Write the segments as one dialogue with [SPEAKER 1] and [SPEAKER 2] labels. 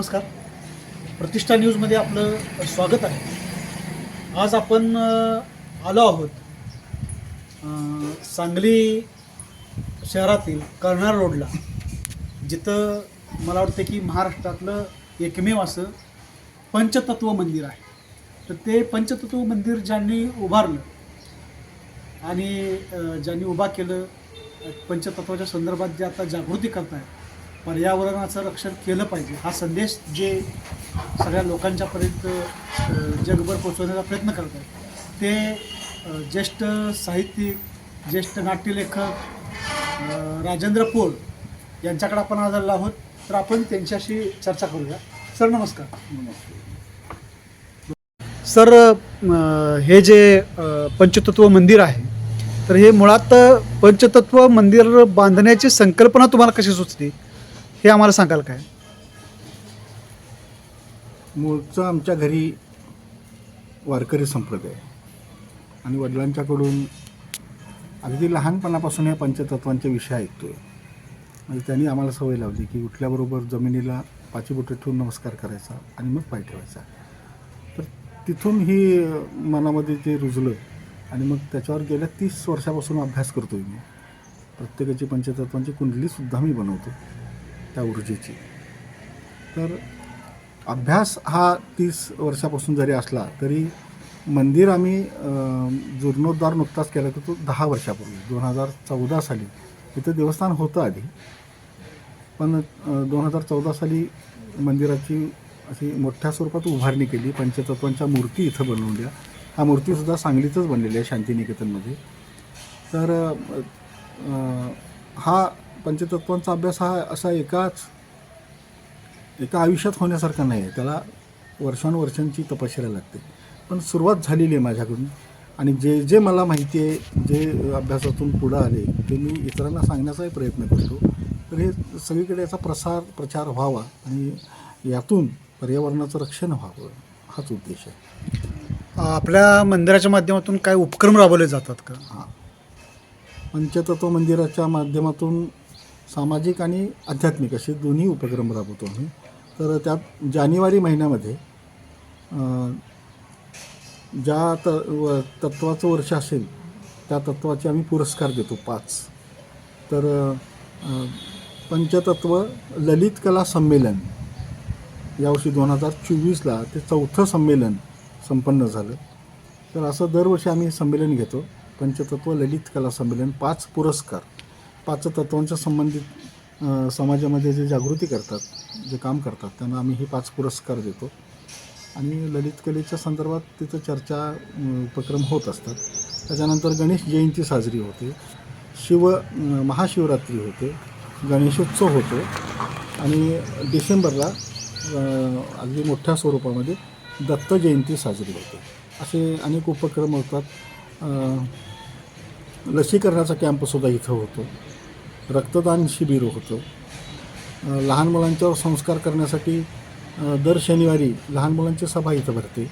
[SPEAKER 1] नमस्कार. प्रतिष्ठा न्यूजमध्ये आपलं स्वागत आहे. आज आपण आलो आहोत सांगली शहरातील कर्नाळ रोडला जिथं मला वाटतं की महाराष्ट्रातलं एकमेव असं पंचतत्व मंदिर आहे. तर ते पंचतत्व मंदिर ज्यांनी उभारलं आणि ज्यांनी उभा केलं पंचतत्वाच्या संदर्भात जे आता जागृती करताय पर्यावरणाचं रक्षण केलं पाहिजे. हा संदेश जे सगळ्या लोकांच्यापर्यंत जगभर पोचवण्याचा प्रयत्न करत आहेत. ते ज्येष्ठ साहित्यिक ज्येष्ठ नाट्यलेखक राजेंद्र पोळ यांच्याकडे आपण आज आलो आहोत. तर आपण त्यांच्याशी चर्चा करूया. सर नमस्कार. सर हे जे पंचतत्व मंदिर आहे तर हे मुळात पंचतत्व मंदिर बांधण्याची संकल्पना तुम्हाला कशी सुचली हे आम्हाला सांगाल काय?
[SPEAKER 2] मूळचं आमच्या घरी वारकरी संप्रदाय आणि वडिलांच्याकडून अगदी लहानपणापासून या पंचतत्वांचे विषय ऐकतोय. म्हणजे त्यांनी आम्हाला सवय लावली की उठल्याबरोबर जमिनीला पाची बोटं ठेवून नमस्कार करायचा आणि मग पाय ठेवायचा. तर तिथून ही मनामध्ये ते रुजलं आणि मग त्याच्यावर गेल्या तीस वर्षापासून अभ्यास करतोय मी. प्रत्येकाची पंचतत्वांची कुंडलीसुद्धा मी बनवतो. त्या ऊर्जेची. तर अभ्यास हा तीस वर्षापासून जरी असला तरी मंदिर आम्ही जीर्णोद्धार नुकताच केला तर तो दहा वर्षापूर्वी दोन हजार चौदा साली. इथं देवस्थान होतं आधी. पण दोन हजार चौदा साली मंदिराची अशी मोठ्या स्वरूपात उभारणी केली. पंचतत्वांच्या मूर्ती इथं बनवल्या हा मूर्तीसुद्धा सांगलीतच बनलेली आहे शांतिनिकेतनमध्ये. तर हा पंचतत्वांचा अभ्यास हा असा एकाच एका आयुष्यात होण्यासारखा नाही. आहे त्याला वर्षानुवर्षांची तपश्चर्या लागते. पण सुरुवात झालेली आहे माझ्याकडून. आणि जे जे मला माहिती आहे जे अभ्यासातून पुढं आले ते मी इतरांना सांगण्याचाही प्रयत्न करतो. तर हे सगळीकडे याचा प्रसार प्रचार व्हावा आणि यातून पर्यावरणाचं रक्षण व्हावं हाच उद्देश आहे.
[SPEAKER 1] आपल्या मंदिराच्या माध्यमातून काय उपक्रम राबवले जातात का?
[SPEAKER 2] हां. पंचतत्व मंदिराच्या माध्यमातून सामाजिक आणि आध्यात्मिक असे दोन्ही उपक्रम राबवतो आम्ही. तर त्यात जानेवारी महिन्यामध्ये ज्या त व तत्वाचं वर्ष असेल त्या तत्वाचे आम्ही पुरस्कार देतो पाच. तर पंचतत्व ललित कला संमेलन यावर्षी दोन हजार चोवीसला ते चौथं संमेलन संपन्न झालं. तर असं दरवर्षी आम्ही संमेलन घेतो. पंचतत्व ललित कला संमेलन पाच पुरस्कार. पाच तत्वांच्या संबंधित समाजामध्ये जे जागृती करतात जे काम करतात त्यांना आम्ही हे पाच पुरस्कार देतो. आणि ललित कलेच्या संदर्भात तिथं चर्चा उपक्रम होत असतात. त्याच्यानंतर गणेश जयंती साजरी होते. शिव महाशिवरात्री होते. गणेशोत्सव होतो. आणि डिसेंबरला अगदी मोठ्या स्वरूपामध्ये दत्त जयंती साजरी होते. असे अनेक उपक्रम होतात. लसीकरणाचा कॅम्पसुद्धा इथं होतो. रक्तदान शिबिर होतं. लहान मुलांच्यावर संस्कार करण्यासाठी दर शनिवारी लहान मुलांची सभा इथं भरते.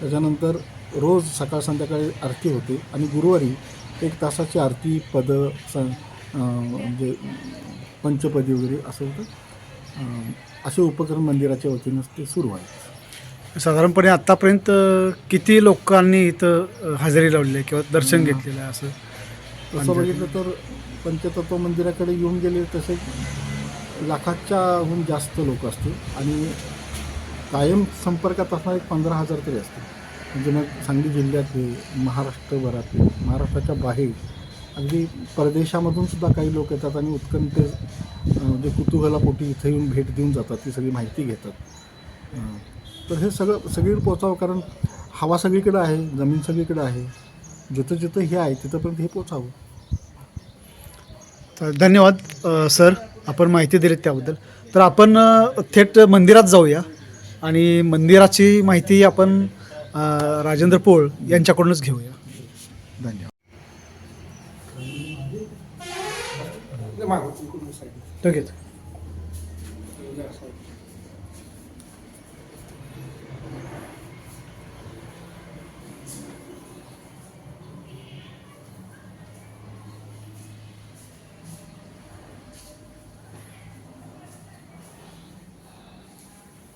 [SPEAKER 2] त्याच्यानंतर रोज सकाळ संध्याकाळी आरती होते आणि गुरुवारी एक तासाची आरती पद स म्हणजे पंचपदी वगैरे असं होतं. असे उपक्रम मंदिराच्या वतीनं ते सुरू आहेत.
[SPEAKER 1] साधारणपणे आतापर्यंत किती लोकांनी इथं हजेरी लावलेली आहे किंवा दर्शन घेतलेलं आहे असं?
[SPEAKER 2] तसं बघितलं तर पंचतत्व मंदिराकडे येऊन गेले तसे लाखाच्याहून जास्त लोक असतील आणि कायम संपर्कात असणारे एक पंधरा हजार तरी असतील. म्हणजे मग सांगली जिल्ह्यातले महाराष्ट्रभरातले महाराष्ट्राच्या बाहेर अगदी परदेशामधून सुद्धा काही लोक येतात आणि उत्कंठे म्हणजे कुतुहलापोटी इथं येऊन भेट देऊन जातात ती सगळी माहिती घेतात. तर हे सगळं सगळीकडे पोचावं कारण हवा सगळीकडे आहे जमीन सगळीकडे आहे. जिथं जिथं हे आहे तिथंपर्यंत हे पोचावं
[SPEAKER 1] धन्यवाद अ, सर आपण माहिती दिलीत त्याबद्दल. तर आपण अ, थेट मंदिरात जाऊया आणि मंदिराची माहिती आपण अ, राजेंद्र पोळ यांच्याकडूनच घेऊया.
[SPEAKER 2] धन्यवाद.
[SPEAKER 1] लगेच.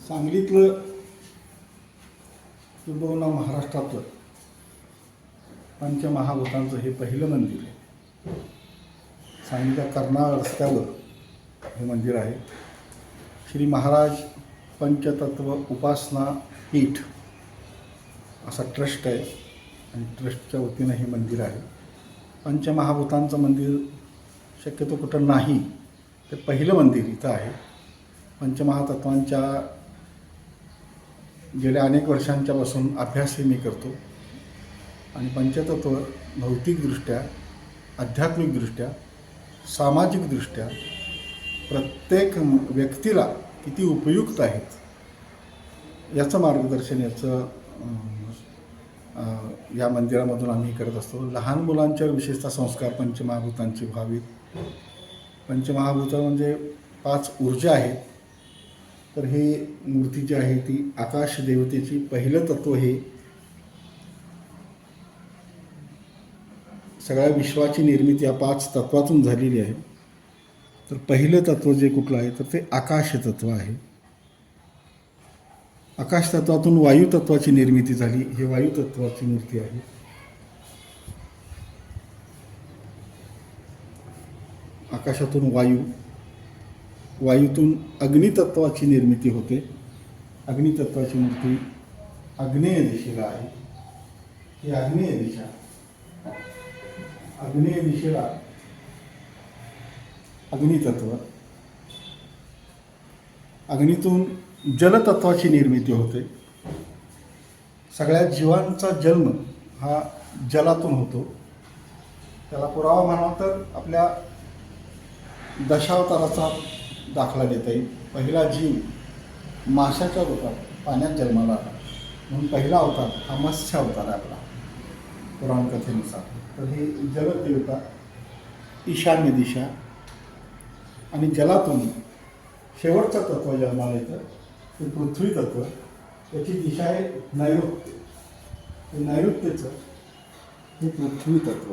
[SPEAKER 2] सांगलीतलं किंबहुना महाराष्ट्रातलं पंचमहाभूतांचं हे पहिलं मंदिर आहे. सांगलीच्या कर्नाळ रस्त्यावर हे मंदिर आहे. श्री महाराज पंचतत्व उपासना पीठ असा ट्रस्ट आहे आणि ट्रस्टच्या वतीनं हे मंदिर आहे. पंचमहाभूतांचं मंदिर शक्यतो कुठं नाही ते पहिलं मंदिर इथं आहे. पंचमहातत्वांच्या गेल्या अनेक वर्षांच्यापासून अभ्यासही मी करतो. आणि पंचतत्व भौतिकदृष्ट्या आध्यात्मिकदृष्ट्या सामाजिकदृष्ट्या प्रत्येक व्यक्तीला किती उपयुक्त आहेत याचं मार्गदर्शन याचं या मंदिरामधून आम्ही करत असतो. लहान मुलांच्या विशेषतः संस्कार पंचमहाभूतांचे व्हावेत. पंचमहाभूत म्हणजे पाच ऊर्जा आहेत. तर हे मूर्ती जी आहे ती आकाश देवतेची पहिलं तत्व हे सगळ्या विश्वाची निर्मिती या पाच तत्वातून झालेली आहे. तर पहिलं तत्व जे कुठलं आहे तर ते आकाश तत्व आहे. आकाश तत्वातून वायू तत्वाची निर्मिती झाली हे वायू तत्वाची मूर्ती आहे. आकाशातून वायू वायूतून अग्नितत्वाची निर्मिती होते. अग्नितत्वाची मूर्ती आग्नेय दिशेला आहे. ही आग्नेय दिशा. आग्नेय दिशेला अग्नितत्व. अग्नीतून जलतत्वाची निर्मिती होते. सगळ्या जीवांचा जन्म हा जलातून होतो. त्याला पुरावा म्हणावा तर आपल्या दशावताराचा दाखला देता येईल. पहिला जीव माशाच्या रूपात पाण्यात जन्माला आला. म्हणून पहिला अवतार हा मत्स्य अवतार आहे आपला पुराण कथेनुसार. तर ही जलदेवता ईशान्य दिशा आणि जलातून शेवटचं तत्व जन्माला येतं ते पृथ्वी तत्व. त्याची दिशा आहे नैऋत्य. ते नैऋत्यचं हे पृथ्वी तत्व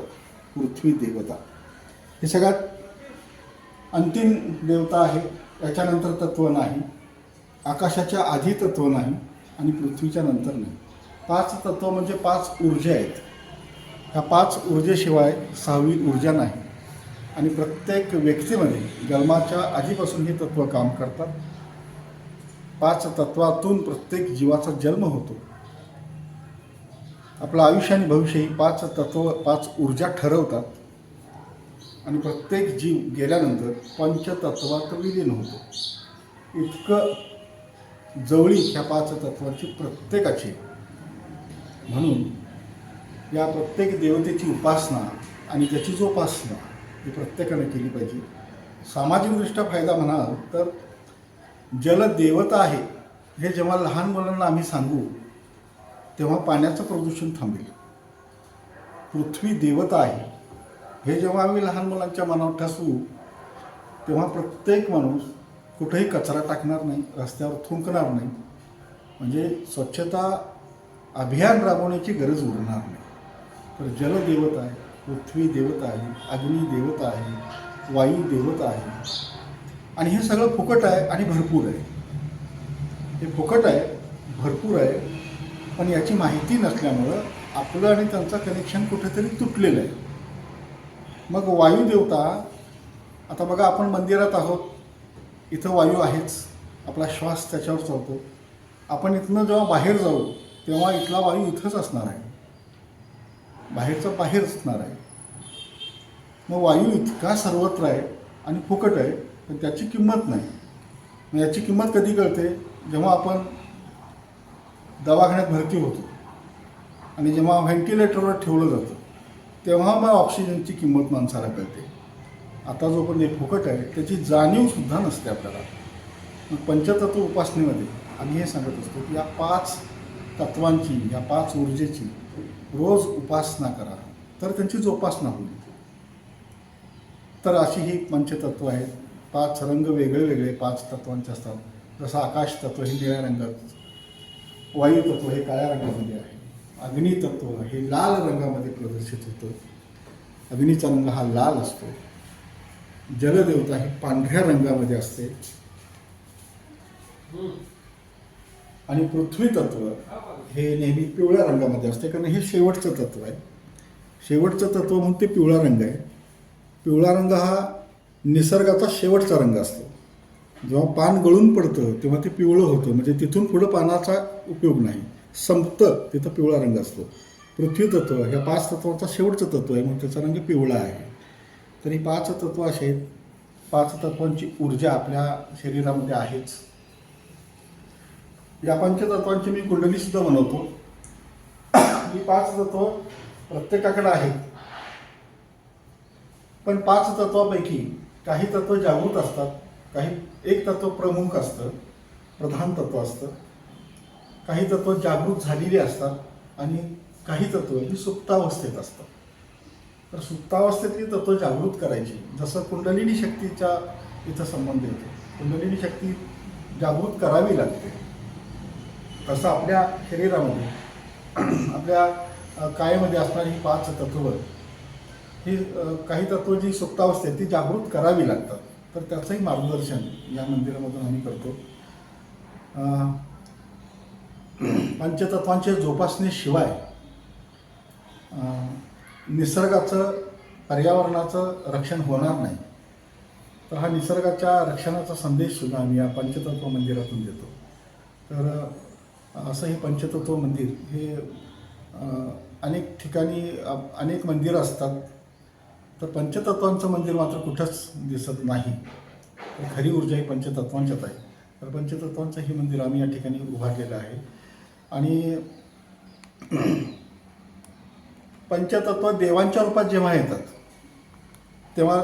[SPEAKER 2] पृथ्वी देवता. हे सगळ्यात अंतिम देवता आहे याच्यानंतर तत्व नाही आकाशाच्या आधी तत्व नाही आणि पृथ्वीच्या नंतर नाही. पाच तत्व म्हणजे पाच ऊर्जा आहेत. ह्या पाच ऊर्जेशिवाय सहावी ऊर्जा नाही. आणि प्रत्येक व्यक्तीमध्ये जन्माच्या आधीपासून हे तत्व काम करतात. पाच तत्वातून प्रत्येक जीवाचा जन्म होतो. आपलं आयुष्य आणि भविष्य ही पाच तत्व पाच ऊर्जा ठरवतात. आणि प्रत्येक जीव गेल्यानंतर पंचतत्वात विलीन होतो. इतकं जवळीक ह्या पाच तत्वाची प्रत्येकाची. म्हणून या प्रत्येक देवतेची उपासना आणि त्याची जोपासना ही प्रत्येकाने केली पाहिजे. सामाजिकदृष्ट्या फायदा म्हणाल तर जलदेवता आहे हे जेव्हा लहान मुलांना आम्ही सांगू तेव्हा पाण्याचं प्रदूषण थांबेल. पृथ्वी देवता आहे हे जेव्हा आम्ही लहान मुलांच्या मनावर ठसवू तेव्हा प्रत्येक माणूस कुठेही कचरा टाकणार नाही रस्त्यावर थुंकणार नाही. म्हणजे स्वच्छता अभियान राबवण्याची गरज उरणार नाही. तर जलदेवता आहे पृथ्वी देवता आहे अग्नी देवता आहे वायू देवता आहे. आणि हे सगळं फुकट आहे आणि भरपूर आहे. हे फुकट आहे भरपूर आहे पण याची माहिती नसल्यामुळं आपलं आणि त्यांचं कनेक्शन कुठेतरी तुटलेलं आहे. मग वायू देवता आता बघा आपण मंदिरात आहोत इथं वायू आहेच. आपला श्वास त्याच्यावर चालतो. आपण इथनं जेव्हा बाहेर जाऊ तेव्हा इथला वायू इथंच असणार आहे. बाहेरचं बाहेर असणार आहे. मग वायू इतका सर्वत्र आहे आणि फुकट आहे पण त्याची किंमत नाही. मग याची किंमत कधी कळते? जेव्हा आपण दवाखान्यात भरती होतो आणि जेव्हा व्हेंटिलेटरवर ठेवलं जातं. तेव्हा मग ऑक्सिजनची किंमत माणसाला कळते. आता जो पण एक फुकट आहे त्याची जाणीवसुद्धा नसते आपल्याला. मग पंचतत्व उपासनेमध्ये आम्ही हे सांगत असतो की या पाच तत्वांची या पाच ऊर्जेची रोज उपासना करा. तर त्यांची जोपासना होईल. तर अशी ही पंचतत्व आहेत. पाच रंग वेगळे वेगळे पाच तत्वांचे असतात. जसं आकाश तत्व हे निळ्या रंगात वायू तत्व हे काळ्या रंगामध्ये आहे. अग्नितत्व हे लाल रंगामध्ये प्रदर्शित होतं. अग्नीचा रंग हा लाल असतो. जलदेवता ही पांढऱ्या रंगामध्ये असते. आणि पृथ्वी तत्व हे नेहमी पिवळ्या रंगामध्ये असते कारण हे शेवटचं तत्व आहे. शेवटचं तत्व म्हणून ते पिवळा रंग आहे. पिवळा रंग हा निसर्गाचा शेवटचा रंग असतो. जेव्हा पान गळून पडतं तेव्हा ते पिवळं होतं. म्हणजे तिथून पुढं पानाचा उपयोग नाही. संपतं. तिथं पिवळा रंग असतो. पृथ्वी तत्व ह्या पाच तत्वांचा शेवटचं तत्व आहे म्हणून त्याचा रंग पिवळा आहे. तर ही पाच तत्व असे आहेत. पाच तत्वांची ऊर्जा आपल्या शरीरामध्ये आहेच. या पंचतत्वांची मी कुंडलीसुद्धा बनवतो. ही पाच तत्व प्रत्येकाकडे आहेत. पण पाच तत्वापैकी काही तत्व जागृत असतात काही एक तत्व प्रमुख असतं प्रधान तत्व असतं. काही तत्व जागृत झालेली असतात आणि काही तत्व ही सुप्तावस्थेत असतात. तर सुप्तावस्थेतली तत्व जागृत करायची. जसं कुंडलिनी शक्तीच्या इथं संबंध येतो. कुंडलिनी शक्ती जागृत करावी लागते. तसं आपल्या शरीरामध्ये आपल्या अ, कायमध्ये असणारी ही पाच तत्व ही काही तत्व जी सुप्तावस्था आहेत ती जागृत करावी लागतात. तर त्याचंही मार्गदर्शन या मंदिरामधून आम्ही करतो. अ, पंचतत्वांच्या जोपासनेशिवाय निसर्गाचं पर्यावरणाचं रक्षण होणार नाही. तर हा निसर्गाच्या रक्षणाचा संदेश सुद्धा आम्ही या पंचतत्व मंदिरातून देतो. तर असं हे पंचतत्व मंदिर हे अनेक ठिकाणी अनेक मंदिरं असतात. तर पंचतत्वांचं मंदिर मात्र कुठंच दिसत नाही. खरी ऊर्जा ही पंचतत्वांच्यात आहे. तर पंचतत्वांचं हे मंदिर आम्ही या ठिकाणी उभारलेलं आहे. आणि पंचतत्व देवांच्या रूपात जेव्हा येतात तेव्हा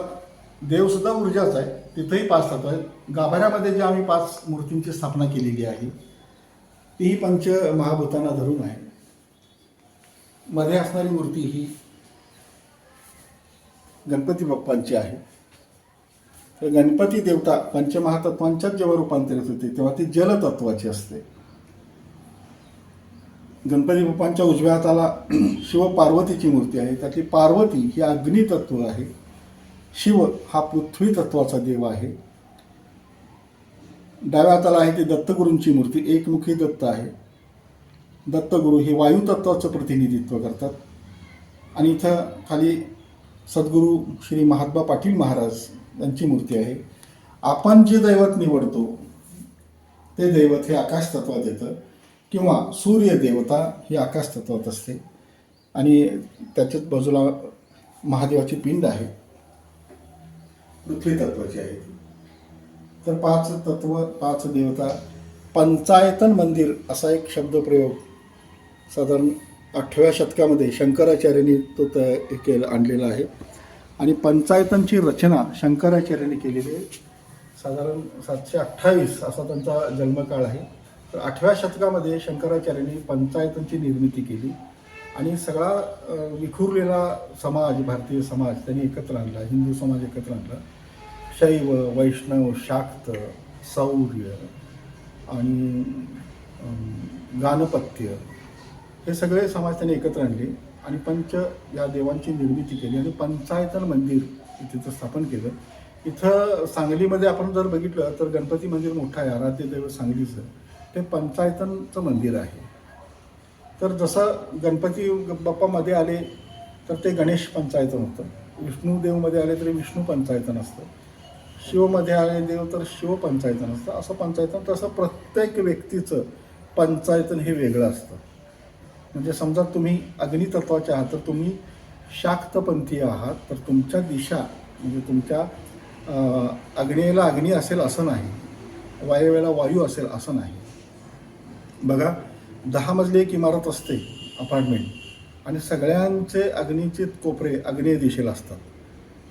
[SPEAKER 2] देवसुद्धा ऊर्जाच आहे. तिथंही पाच तत्व आहेत. गाभाऱ्यामध्ये जे आम्ही पाच मूर्तींची स्थापना केलेली आहे तीही पंच महाभूतांना धरून आहे. मध्ये असणारी मूर्ती ही गणपती बाप्पांची आहे. तर गणपती देवता पंचमहातत्वांच्याच जेव्हा रूपांतरित होते तेव्हा ती जलतत्वाची असते. गणपती बाप्पांच्या उजव्या हाताला शिव पार्वतीची मूर्ती आहे. त्यातली पार्वती ही अग्नितत्व आहे. शिव हा पृथ्वी तत्वाचा देव आहे. डाव्या हाताला आहे ती दत्तगुरूंची मूर्ती. एकमुखी दत्त आहे. दत्तगुरू हे वायुतत्वाचं प्रतिनिधित्व करतात. आणि इथं खाली सद्गुरू श्री महात्मा पाटील महाराज यांची मूर्ती आहे. आपण जे दैवत निवडतो ते दैवत हे आकाश तत्वात येतं. किंवा सूर्यदेवता ही आकाश तत्वात असते. आणि त्याच्याच बाजूला महादेवाची पिंड आहे. पृथ्वी तत्वाची आहे तर पाच तत्व पाच देवता पंचायतन मंदिर असा एक शब्दप्रयोग साधारण आठव्या शतकामध्ये शंकराचार्यांनी तो त केला आणलेला आहे. आणि पंचायतांची रचना शंकराचार्यांनी केलेली आहे. साधारण सातशे अठ्ठावीस असा त्यांचा जन्मकाळ आहे. तर आठव्या शतकामध्ये शंकराचार्यांनी पंचायतांची निर्मिती केली आणि सगळा विखुरलेला समाज भारतीय समाज त्यांनी एकत्र आणला हिंदू समाज एकत्र आणला. शैव वैष्णव शाक्त सौर्य आणि गानपत्य हे सगळे समाज त्यांनी एकत्र आणले आणि पंच या देवांची निर्मिती केली आणि पंचायतन मंदिर तिथं स्थापन केलं. इथं सांगलीमध्ये आपण जर बघितलं तर गणपती मंदिर मोठं आहे आराध्य देव सांगलीचं. ते पंचायतनचं मंदिर आहे. तर जसं गणपती बाप्पामध्ये आले तर ते गणेश पंचायतन होतं. विष्णुदेवमध्ये आले तरी विष्णू पंचायतन असतं शिवमध्ये आले देव तर शिव पंचायतन असतं असं पंचायतन तसं प्रत्येक व्यक्तीचं पंचायतन हे वेगळं असतं. म्हणजे समजा तुम्ही अग्नितत्वाचे आहात तर तुम्ही शाक्तपंथीय आहात तर तुमच्या दिशा म्हणजे तुमच्या अग्नेला अग्नी असेल असं नाही. वायव्याला वायू असेल असं नाही. बघा दहा मजली एक इमारत असते अपार्टमेंट आणि सगळ्यांचे अग्नीचे कोपरे अग्नेय दिशेला असतात.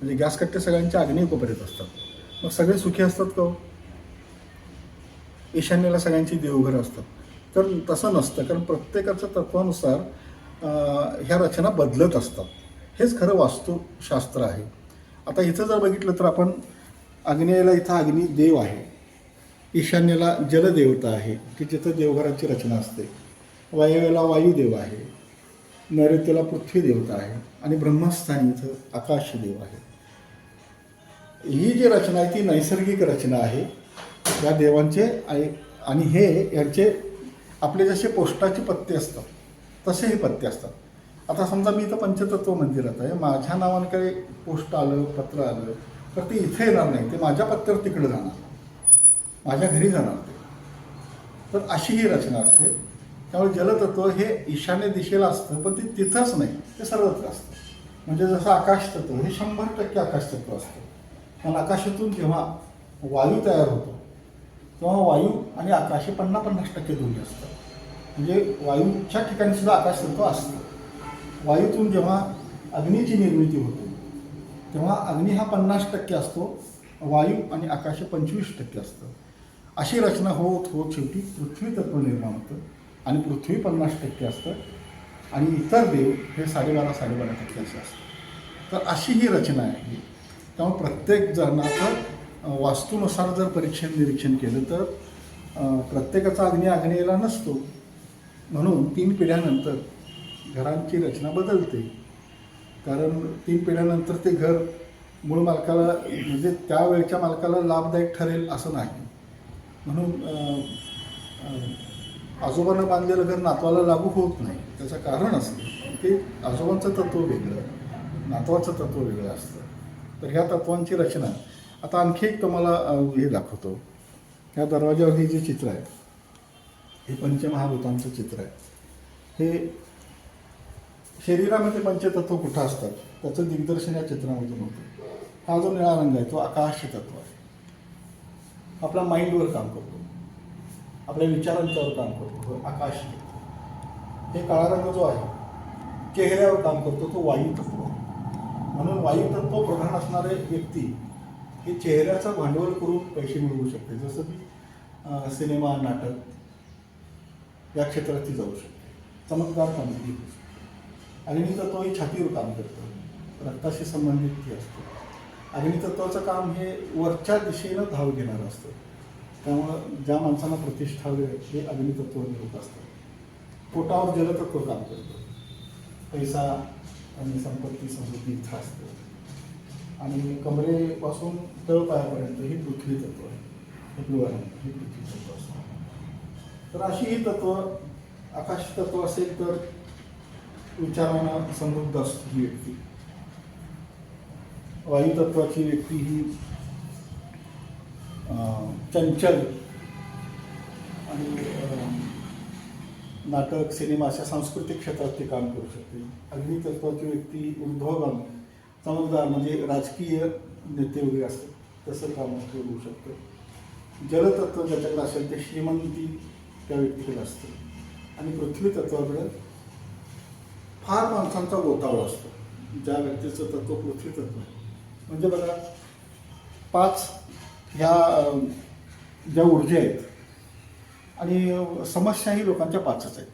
[SPEAKER 2] म्हणजे गॅस कट्टे सगळ्यांच्या अग्नेय कोपऱ्यात असतात. मग सगळे सुखी असतात का हो? ईशान्येला सगळ्यांची देवघरं असतात. तर तसं नसतं कारण प्रत्येकाच्या तत्वानुसार ह्या रचना बदलत असतात. हेच खरं वास्तुशास्त्र आहे. आता इथं जर बघितलं तर आपण आग्नेयला इथं अग्नी देव आहे. ईशान्येला जलदेवता आहे. की जिथं देवघराची रचना असते. वायव्याला वायुदेव आहे. नैऋत्यला पृथ्वी देवता आहे. आणि ब्रह्मस्थानी इथं आकाशदेव आहे. ही जी रचना आहे ती नैसर्गिक रचना आहे. या देवांचे आणि हे यांचे आपले जसे पोस्टाचे पत्ते असतात तसे हे पत्ते असतात. आता समजा मी इथं पंचतत्व मंदिरात आहे. माझ्या नावाने काही पोस्ट आलं पत्र आलं तर ते इथे येणार नाही. ते माझ्या पत्त्यावर तिकडे जाणार. माझ्या घरी जाणार ते तर अशी ही रचना असते. त्यामुळे जलतत्व हे ईशान्य दिशेला असतं पण ते तिथंच नाही. ते सर्वत्र असतं. म्हणजे जसं आकाशतत्व हे शंभर टक्के आकाशतत्व असतं. पण आकाशातून जेव्हा वायू तयार होतो तेव्हा वायू आणि आकाश हे पन्नास पन्नास टक्के दोन्ही असतात. म्हणजे वायूच्या ठिकाणी सुद्धा आकाशतत्व असतं. वायूतून जेव्हा अग्नीची निर्मिती होते तेव्हा अग्नी हा पन्नास टक्के असतो वायू आणि आकाश हे पंचवीस टक्के असतं. अशी रचना होत होत शेवटी पृथ्वी तत्व निर्माण होतं आणि पृथ्वी पन्नास टक्के असतं आणि इतर देव हे साडेबारा साडेबारा टक्के असे असतं तर अशी ही रचना आहे. त्यामुळे प्रत्येक जणाचं वास्तूनुसार जर परीक्षण निरीक्षण केलं तर प्रत्येकाचा अग्नी आग्नेयला नसतो. म्हणून तीन पिढ्यानंतर घरांची रचना बदलते. कारण तीन पिढ्यानंतर ते घर मूळ मालकाला म्हणजे त्यावेळच्या मालकाला लाभदायक ठरेल असं नाही. म्हणून आजोबांना आजोबानं बांधलेलं घर नातवाला लागू होत नाही. त्याचं कारण असतं ते आजोबांचं तत्व वेगळं नातवाचं तत्व वेगळं असतं. तर ह्या तत्वांची रचना. आता आणखी एक तुम्हाला हे दाखवतो. ह्या दरवाज्यावर हे जे चित्र आहे हे पंचमहाभूतांचं चित्र आहे. हे शरीरामध्ये पंचतत्व कुठं असतात त्याचं दिग्दर्शन या चित्रामधून होतं. हा जो निळा रंग आहे तो आकाश तत्व आहे. आपल्या माइंडवर काम करतो. आपल्या विचारांच्यावर काम करतो. हो, आकाश. हे काळा रंग जो आहे चेहऱ्यावर काम करतो तो वायुतत्व म्हणून वायुतत्व प्रधान असणारे व्यक्ती हे चेहऱ्याचं भांडवल करून पैसे मिळवू शकते. जसं की सिनेमा नाटक या क्षेत्रात ती जाऊ शकते. चमत्कार कामगिरी होऊ शकते. अग्नितत्व ही छातीवर काम करतं. रक्ताशी संबंधित ती असते. अग्नितत्वाचं काम हे वरच्या दिशेनं धाव घेणारं असतं. त्यामुळं ज्या माणसांना प्रतिष्ठा हवी हे अग्नितत्व होत असतं. पोटावर जलतत्व काम करतं. पैसा आणि संपत्ती समृद्धी इथं असतं. आणि कमरेपासून तळपायापर्यंत हे पृथ्वी तत्व आहे. हे पिवळं हे पृथ्वी तत्व असतं. तर अशी ही तत्व आकाश तत्व असेल तर विचारानं समृद्ध असते ही व्यक्ती. वायुतत्वाची व्यक्ती ही चंचल आणि नाटक सिनेमा अशा सांस्कृतिक क्षेत्रात ते काम करू शकते. अग्नितत्वाची व्यक्ती ऊर्ध्वगामी चमकदार म्हणजे राजकीय नेते वगैरे असतात. तसं काम करू शकतं. जलतत्व ज्याच्याकडे असेल ते श्रीमंती त्या व्यक्तीकडे असते. आणि पृथ्वी तत्वाकडे फार माणसांचा गोतावळा असतो. ज्या व्यक्तीचं तत्व पृथ्वी तत्व आहे. म्हणजे बघा पाच ह्या ज्या ऊर्जा आहेत आणि समस्याही लोकांच्या पाचच आहेत.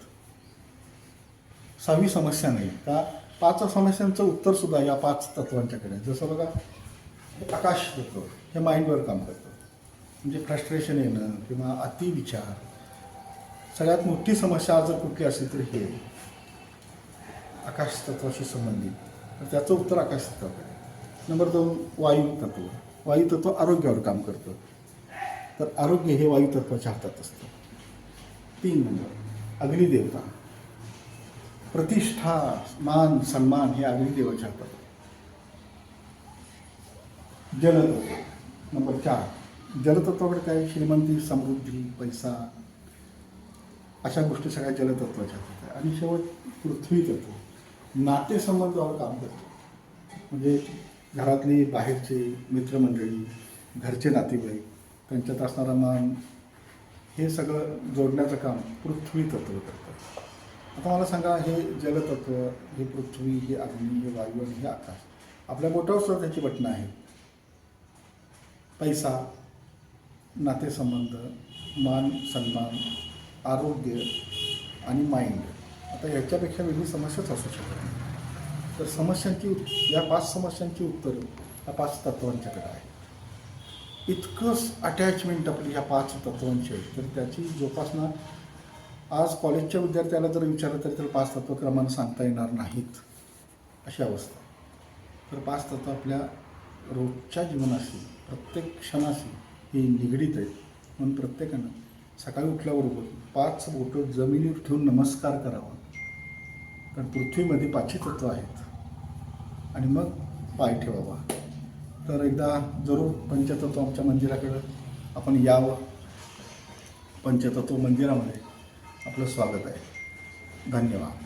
[SPEAKER 2] सहावी समस्या नाही. का पाच समस्यांचं उत्तर सुद्धा या पाच तत्वांच्याकडे जसं बघा आकाश तत्व हे माइंडवर काम करतं. म्हणजे फ्रस्ट्रेशन येणं किंवा अतिविचार. सगळ्यात मोठी समस्या जर कुठली असेल तर हे. आकाश तत्वाशी संबंधित. तर त्याचं उत्तर आकाश तत्वाकडे नंबर दोन वायुतत्व वायुतत्व आरोग्यावर काम करतं. तर आरोग्य हे वायुतत्वाच्या हातात असतं. तीन नंबर अग्निदेवता. प्रतिष्ठा मान सन्मान हे अग्निदेवाच्या हातात. जलतत्व. नंबर चार जलतत्वाकडे काय? श्रीमंती समृद्धी पैसा. अशा गोष्टी सगळ्या जलतत्वाच्या हातात आहे. आणि शेवट पृथ्वी तत्व. नातेसंबंधावर काम करतो. म्हणजे घरातली बाहेरचे मित्रमंडळी घरचे नातेवाईक त्यांच्यात असणारा मान हे सगळं जोडण्याचं काम पृथ्वी तत्व करतं. आता मला सांगा हे जलतत्व हे पृथ्वी हे अग्नी हे वायू आणि हे आकाश आपल्या बोटावर सुद्धा त्याची बटणं आहेत पैसा नातेसंबंध मान सन्मान आरोग्य आणि माइंड आता याच्यापेक्षा वेगळी समस्याच असू शकत नाही. तर समस्यांची या पाच समस्यांची उत्तरं या पाच तत्वांच्याकडे आहे इतकंच अटॅचमेंट आपली ह्या पाच तत्वांची आहे तर त्याची जोपासना आज कॉलेजच्या विद्यार्थ्याला जर विचारलं तर पाच तत्वक्रमानं सांगता येणार नाहीत. अशी अवस्था. तर पाच तत्व आपल्या रोजच्या जीवनाशी प्रत्येक क्षणाशी ही निगडीत आहेत. म्हणून प्रत्येकानं सकाळी उठल्याबरोबर पाच बोटं जमिनीवर ठेवून नमस्कार करावा. कारण पृथ्वीमध्ये पाचही तत्व आहेत. आणि मग पाय ठेवावा. तर एकदा जरूर पंचतत्व आमच्या मंदिराकडं आपण यावं. पंचतत्व मंदिरामध्ये आपलं स्वागत आहे. धन्यवाद.